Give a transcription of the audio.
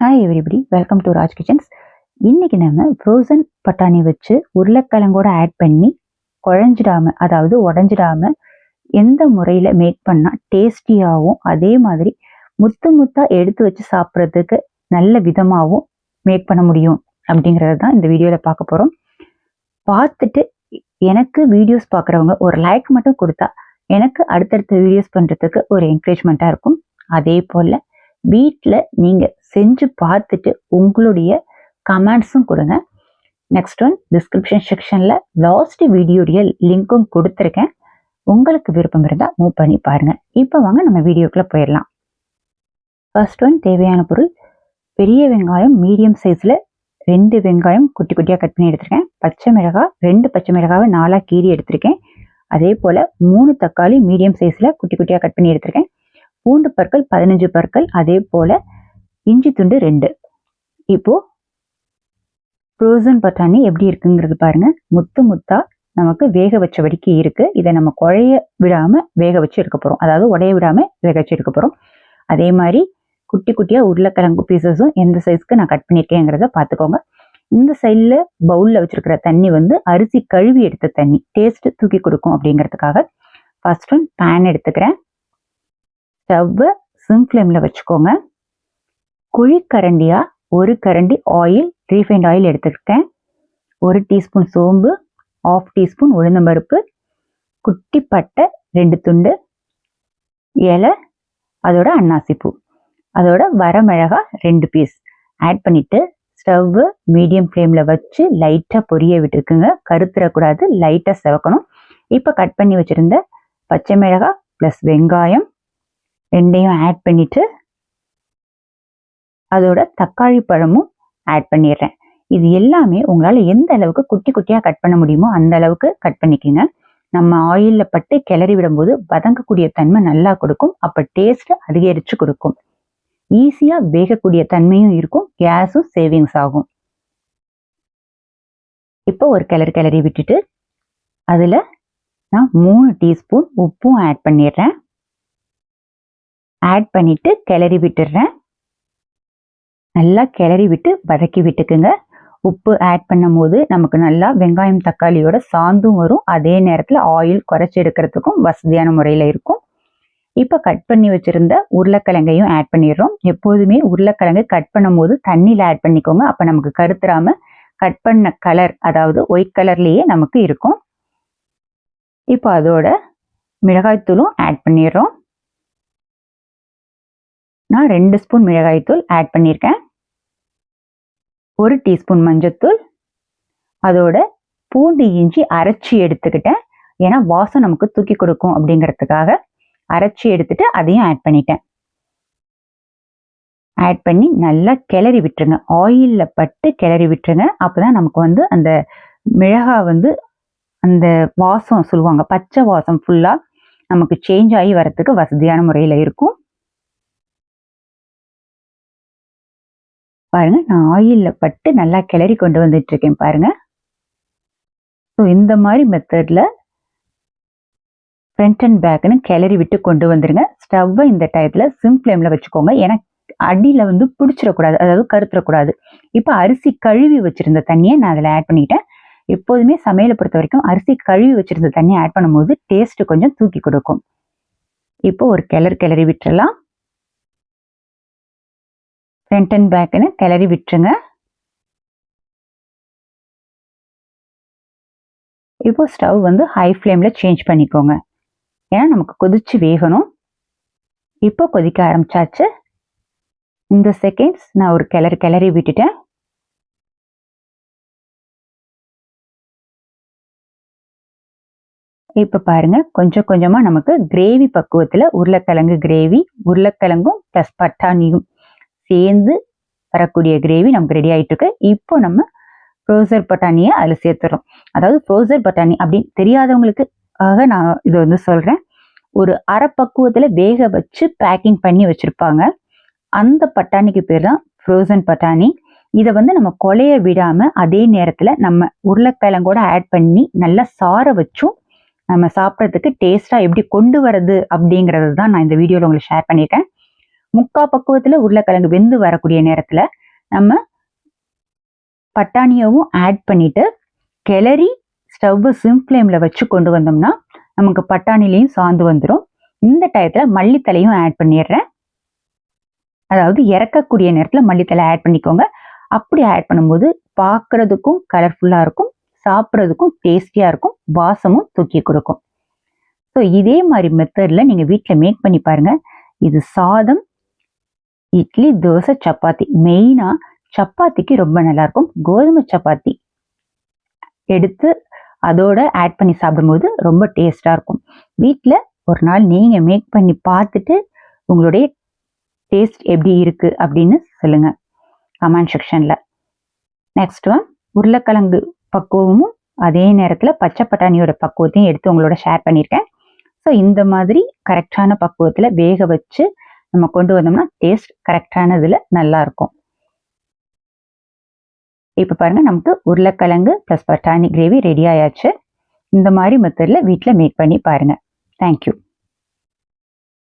Hi everybody welcome to Raj kitchens இன்றைக்கி நம்ம frozen பட்டாணி வச்சு உருளைக்கிழங்கோட ஆட் பண்ணி குழஞ்சிடாம அதாவது உடஞ்சிடாம எந்த முறையில் மேக் பண்ணால் டேஸ்டியாகவும் அதே மாதிரி முத்து முத்தாக எடுத்து வச்சு சாப்பிட்றதுக்கு நல்ல விதமாகவும் மேக் பண்ண முடியும் அப்படிங்கிறது தான் இந்த வீடியோவில் பார்க்க போகிறோம் பார்த்துட்டு எனக்கு வீடியோஸ் பார்க்குறவங்க ஒரு லைக் மட்டும் கொடுத்தா எனக்கு அடுத்தடுத்த வீடியோஸ் பண்ணுறதுக்கு ஒரு என்கரேஜ்மெண்ட்டாக இருக்கும். அதே போல் வீட்டில் நீங்கள் செஞ்சு பார்த்துட்டு உங்களுடைய கமெண்ட்ஸும் கொடுங்க. நெக்ஸ்ட் ஒன் டிஸ்கிரிப்ஷன் செக்ஷனில் லாஸ்ட் வீடியோடைய லிங்க்கும் கொடுத்துருக்கேன். உங்களுக்கு விருப்பம் இருந்தால் மூவ் பண்ணி பாருங்கள் இப்போ வாங்க நம்ம வீடியோக்குள்ளே போயிடலாம். ஃபர்ஸ்ட் ஒன் தேவையான பொருள். பெரிய வெங்காயம் மீடியம் சைஸில் ரெண்டு வெங்காயம் குட்டி குட்டியாக கட் பண்ணி எடுத்திருக்கேன். பச்சை மிளகாய் ரெண்டு பச்சை மிளகாவை நாலாக கீறி எடுத்திருக்கேன். அதே போல் மூணு தக்காளி மீடியம் சைஸில் குட்டி குட்டியாக கட் பண்ணி எடுத்திருக்கேன். பூண்டு பற்கள் பதினஞ்சு பற்கள் அதே போல் இஞ்சி துண்டு ரெண்டு. இப்போ ஃப்ரோசன் பட்டாணி எப்படி இருக்குங்கிறது பாருங்க. முத்து முத்தா நமக்கு வேக வச்ச வடிக்கி இருக்கு. இதை நம்ம குழைய விடாம வேக வச்சு எடுக்க போறோம். அதாவது உடைய விடாம வேக வச்சு எடுக்க போறோம். அதே மாதிரி குட்டி குட்டியா உருளைக்கிழங்கு பீசஸும் எந்த சைஸ்க்கு நான் கட் பண்ணியிருக்கேங்கிறத பார்த்துக்கோங்க இந்த சைடில் பவுலில் வச்சிருக்கிற தண்ணி வந்து அரிசி கழுவி எடுத்த தண்ணி. டேஸ்ட் தூக்கி கொடுக்கும் அப்படிங்கிறதுக்காக ஃபர்ஸ்ட் ஒன் பேன் எடுத்துக்கிறேன். ஸ்டவ்வை சிம் ஃப்ளேமில் வச்சுக்கோங்க. குழிக்கரண்டியாக ஒரு கரண்டி ஆயில் ரீஃபைண்ட் ஆயில் எடுத்துக்கிட்டேன் ஒரு டீஸ்பூன் சோம்பு ஆஃப் டீஸ்பூன் உளுந்தம்பருப்பு குட்டி பட்டை ரெண்டு துண்டு இலை அதோட அன்னாசிப்பூ. அதோட வரமிளகா ரெண்டு பீஸ் ஆட் பண்ணிட்டு ஸ்டவ்வு மீடியம் ஃப்ளேமில் வச்சு லைட்டாக பொரிய விட்டுருக்குங்க. கருத்துறக்கூடாது லைட்டாக செவக்கணும். இப்போ கட் பண்ணி வச்சுருந்த பச்சை மிளகாய் ப்ளஸ் வெங்காயம் ரெண்டையும் ஆட் பண்ணிவிட்டு அதோட தக்காளி பழமும் ஆட் பண்ணிடுறேன். இது எல்லாமே உங்களால் எந்த அளவுக்கு குட்டி குட்டியாக கட் பண்ண முடியுமோ அந்த அளவுக்கு கட் பண்ணிக்கோங்க. நம்ம ஆயிலில் பட்டு கிளறி விடும்போது வதங்கக்கூடிய தன்மை நல்லா கொடுக்கும். அப்போ டேஸ்ட் அதிகரித்து கொடுக்கும். ஈஸியாக வேகக்கூடிய தன்மையும் இருக்கும். கேஸும் சேவிங்ஸ் ஆகும். இப்போ ஒரு கிளறி கிளறி விட்டுட்டு அதில் நான் மூணு டீஸ்பூன் உப்பும் ஆட் பண்ணிடுறேன். ஆட் பண்ணிவிட்டு கிளறி விட்டுடுறேன். நல்லா கிளறி விட்டு வதக்கி விட்டுக்குங்க. உப்பு ஆட் பண்ணும் போது நமக்கு நல்லா வெங்காயம் தக்காளியோட சாந்தும் வரும். அதே நேரத்தில் ஆயில் குறைச்சி எடுக்கிறதுக்கும் வசதியான முறையில் இருக்கும். இப்போ கட் பண்ணி வச்சுருந்த உருளைக்கிழங்கையும் ஆட் பண்ணிடுறோம். எப்போதுமே உருளைக்கிழங்கு கட் பண்ணும் போது தண்ணியில் ஆட் பண்ணிக்கோங்க. அப்போ நமக்கு கருத்துறாமல் கட் பண்ண கலர் அதாவது ஒயிட் கலர்லேயே நமக்கு இருக்கும். இப்போ அதோட மிளகாய்த்தூளும் ஆட் பண்ணிடுறோம். நான் ரெண்டு ஸ்பூன் மிளகாய்த்தூள் ஆட் பண்ணியிருக்கேன் ஒரு டீஸ்பூன் மஞ்சத்தூள் அதோட பூண்டு இஞ்சி அரைச்சி எடுத்துக்கிட்டேன். ஏன்னா வாசம் நமக்கு தூக்கி கொடுக்கும் அப்படிங்கிறதுக்காக அரைச்சி எடுத்துட்டு அதையும் ஆட் பண்ணிட்டேன். ஆட் பண்ணி நல்லா கிளறி விட்டுருங்க. ஆயிலில் பட்டு கிளறி விட்டுருங்க. அப்போதான் நமக்கு வந்து அந்த மிளகா வந்து அந்த வாசம் சொல்லுவாங்க பச்சை வாசம் ஃபுல்லாக நமக்கு சேஞ்ச் ஆகி வரத்துக்கு வசதியான முறையில் இருக்கும். பாருங்க நான் ஆயிலில் பட்டு நல்லா கிளறி கொண்டு வந்துட்டு இருக்கேன் பாருங்க. ஸோ இந்த மாதிரி மெத்தடில் ஃப்ரண்ட் அண்ட் பேக்குன்னு கிளறி விட்டு கொண்டு வந்துருங்க. ஸ்டவ்வை இந்த டயத்தில் சிம் ஃப்ளேமில் வச்சுக்கோங்க. ஏன்னா அடியில் வந்து பிடிச்சிடக்கூடாது அதாவது கருத்துறக்கூடாது. இப்போ அரிசி கழுவி வச்சுருந்த தண்ணியை நான் அதில் ஆட் பண்ணிட்டேன். எப்போதுமே சமையலை பொறுத்த வரைக்கும் அரிசி கழுவி வச்சுருந்த தண்ணியை ஆட் பண்ணும்போது டேஸ்ட்டு கொஞ்சம் தூக்கி கொடுக்கும். இப்போ ஒரு கிளறு கிளறி விட்டுறலாம். ஃப்ரண்ட் அண்ட் பேக்குன்னு கிளறி விட்டுருங்க. இப்போ ஸ்டவ் வந்து ஹை ஃப்ளேமில் சேஞ்ச் பண்ணிக்கோங்க. ஏன்னா நமக்கு கொதிச்சு வேகணும். இப்போ கொதிக்க ஆரம்பிச்சாச்சு. இந்த செகண்ட்ஸ் நான் ஒரு கிளறி கிளறி விட்டுட்டேன். இப்போ பாருங்க கொஞ்சம் கொஞ்சமாக நமக்கு கிரேவி பக்குவத்தில் உருளைக்கிழங்கு கிரேவி உருளைக்கிழங்கும் ப்ளஸ் பட்டாணியும் சேர்ந்து வரக்கூடிய கிரேவி நமக்கு ரெடி ஆகிட்டு இருக்கு இப்போ நம்ம ஃப்ரோசர் பட்டாணியை அதில் சேர்த்துறோம். அதாவது ஃப்ரோசர் பட்டாணி அப்படின்னு தெரியாதவங்களுக்கு ஆக நான் இதை வந்து சொல்கிறேன் ஒரு அரை பக்குவத்தில் வேக வச்சு பேக்கிங் பண்ணி வச்சுருப்பாங்க. அந்த பட்டாணிக்கு பேர் தான் ஃப்ரோசன் பட்டாணி. இதை வந்து நம்ம கொலைய விடாமல் அதே நேரத்தில் நம்ம உருளைக்கிழங்கோட ஆட் பண்ணி நல்லா சார வச்சும் நம்ம சாப்பிட்றதுக்கு டேஸ்ட்டாக எப்படி கொண்டு வரது அப்படிங்கிறது தான் நான் இந்த வீடியோவில் உங்களுக்கு ஷேர் பண்ணியிருக்கேன். முக்கா பக்குவத்தில் உருளைக்கிழங்கு வெந்து வரக்கூடிய நேரத்தில் நம்ம பட்டாணியவும் ஆட் பண்ணிட்டு கிளறி ஸ்டவ்வை சிம் ஃப்ளேமில் வச்சு கொண்டு வந்தோம்னா நமக்கு பட்டாணிலையும் சாந்து வந்துடும் இந்த டயத்தில் மல்லித்தலையும் ஆட் பண்ணிடுறேன். அதாவது இறக்கக்கூடிய நேரத்தில் மல்லித்தலை ஆட் பண்ணிக்கோங்க. அப்படி ஆட் பண்ணும்போது பார்க்குறதுக்கும் கலர்ஃபுல்லாக இருக்கும் சாப்பிட்றதுக்கும் டேஸ்டியாக இருக்கும் வாசமும் தூக்கி கொடுக்கும். ஸோ இதே மாதிரி மெத்தடில் நீங்கள் வீட்டில் மேக் பண்ணி பாருங்கள் இது சாதம் இட்லி தோசை சப்பாத்தி. மெயினாக சப்பாத்திக்கு ரொம்ப நல்லாயிருக்கும் கோதுமை சப்பாத்தி எடுத்து அதோட ஆட் பண்ணி சாப்பிடும்போது ரொம்ப டேஸ்டாக இருக்கும். வீட்டில் ஒரு நாள் நீங்கள் மேக் பண்ணி பார்த்துட்டு உங்களுடைய டேஸ்ட் எப்படி இருக்குது அப்படின்னு சொல்லுங்கள் கமெண்ட் செக்ஷனில் நெக்ஸ்ட் ஒன் உருளைக்கிழங்கு பக்குவமும் அதே நேரத்தில் பச்சை பட்டாணியோட பக்குவத்தையும் எடுத்து உங்களோட ஷேர் பண்ணியிருக்கேன் ஸோ இந்த மாதிரி கரெக்டான பக்குவத்தில் வேக வச்சு நம்ம கொண்டு வந்தோம்னா டேஸ்ட் கரெக்டான இதில் நல்லாயிருக்கும் இப்போ பாருங்கள் நமக்கு உருளைக்கிழங்கு ப்ளஸ் பட்டாணி கிரேவி ரெடி ஆயாச்சு. இந்த மாதிரி மெத்தடில் வீட்டில் மேக் பண்ணி பாருங்கள் தேங்க்யூ